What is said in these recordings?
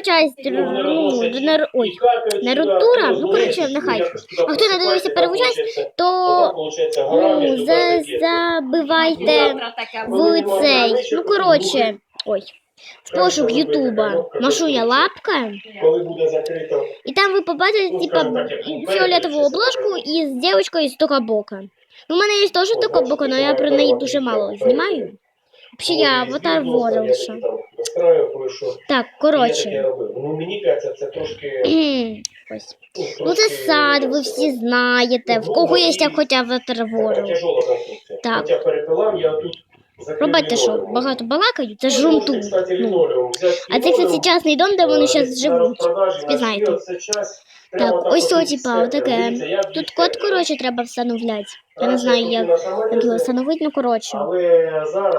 часть, ну, Нар- ой, Нарутура, ну, коротше, нехай. А хто не дивився перву часть, то ну, за, забивайте в цей, ну, коротше, ой, в пошук Ютуба Машуня лапка, Коли і там ви побачите, типа, фіолетову обложку із дівчинкою з Токабока. Ну, у мене є теж Токабока, але я про неї дуже мало знімаю. Взагалі, я аватар ворилша. Так, коротше. Ну, мені кажеться, це трошки. Ось. Ну, це сад, ви всі знаєте. В кого є хоча хоч аватар ворил. Тяжола конструкція. Так. Хоча перепилам я тут Пробачте, що багато балакають, це ж Ну, тут. Ну. А це, кстати, частний дом, де вони зараз живуть. Спізнаєте. Так, ось цього, типа, отаке. Тут код, коротше, треба встановляти. Я не знаю, як, його встановити, ну коротше.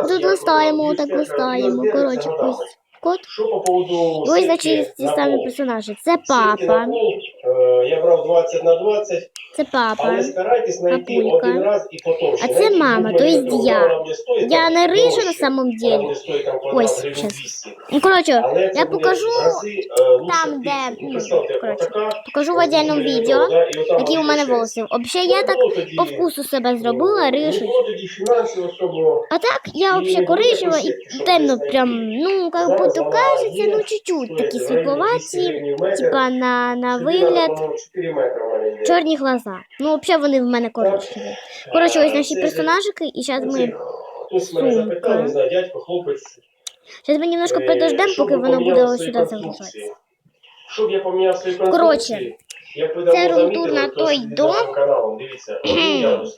Тут листаємо, тут так листаємо. Коротше, ось код. Що по поводу І ось, значить, ці самі персонажі. Це папа, е, Я брав 20 на 20, це папа. але старайтесь знайти папулька. один раз і потовще. А це мама, то есть міліметрів. я. Я не рижа на самом деле. Ось. 200. Ну, коротше, я покажу там, де, ну, покажу в отдельному відео, які у мене волоси. Взагалі, я Ну, так по вкусу себе зробила, ну, рижу. Фінансів особливо. А так, я взагалі коричнева і темно прям, ну, как Зараз будто вона кажеться, ну, чуть-чуть такі стоїть в районі 200 світловаті, типа на, на вигляд, по-моєму, 4 метри в мене йде. чорні глаза. Ну, взагалі вони в мене коричневі. Коротше, ось наші персонажики, і зараз ми, Сумка. зараз ми немножко е, подождемо, поки воно буде свої сюди загружатися. Коротше, це замітили, на той дом.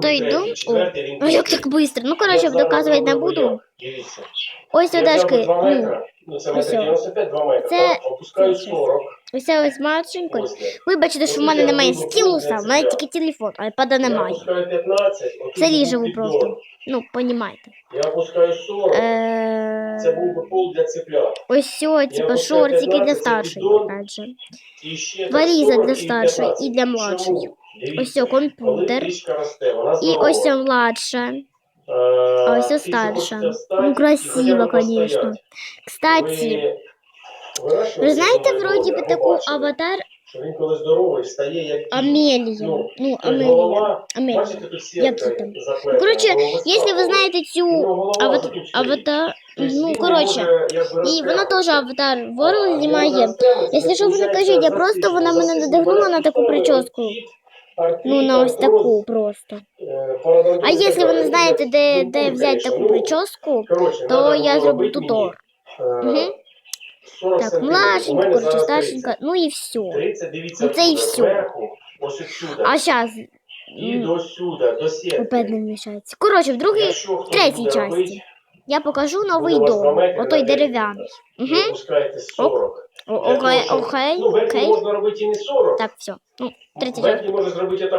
той третій, дом? четвертий, він Ну, як так швидко? Ну, коротше, доказувати не буду. Ось Я взяв одежки, 2 ну, метри, ну це ось. 95, 2 метри. Це- Опускаю 40. ось младшенькою. Вибачте, що в мене немає стілуса, в мене тільки телефон, а iPad немає. опускаю 15, Це ріжеву просто. Ну, понімаєте. Я опускаю 40, це був би пол для цеплят. Ось все, типа шортики для старших, опять же. Валіза для старших і для младших. Ось все, комп'ютер. І ось це младша. А ось старша. Ну, красиво, конечно. Кстати, знаєте, цього вроді би таку аватар Що він коли здоровий, встає як кінь. Ну, Ну, Амелія. голова, Амелія. бачите, тут сітка там? заплетена, Коротше, голови Якщо ви ставили. знаєте Ну, цю голова ават... тут стоїть. аватар, Тобто ну він коротше, може, якби, і вона розтягнути. теж аватар World знімає. Якщо що, ви не кажіть, я просто вона мене надихнула на таку прическу. Ну, на ось таку просто. е, А якщо ви не знаєте, де, де взяти таку ну, прическу, то я зроблю тутор. е. 40 Так, младшенька, коротше, старшенька, ну і все. 30. 30, Ну, це і отсюда, А зараз і до сюди, до сітки. опять не вмішається. Коротше, в другій, хтось третій часті я покажу новий дом. Отой дерев'яний. Угу. опускаєте 40. Окей, Ну, окей. можна робити і не 40. Так, все. Ну, може зробити так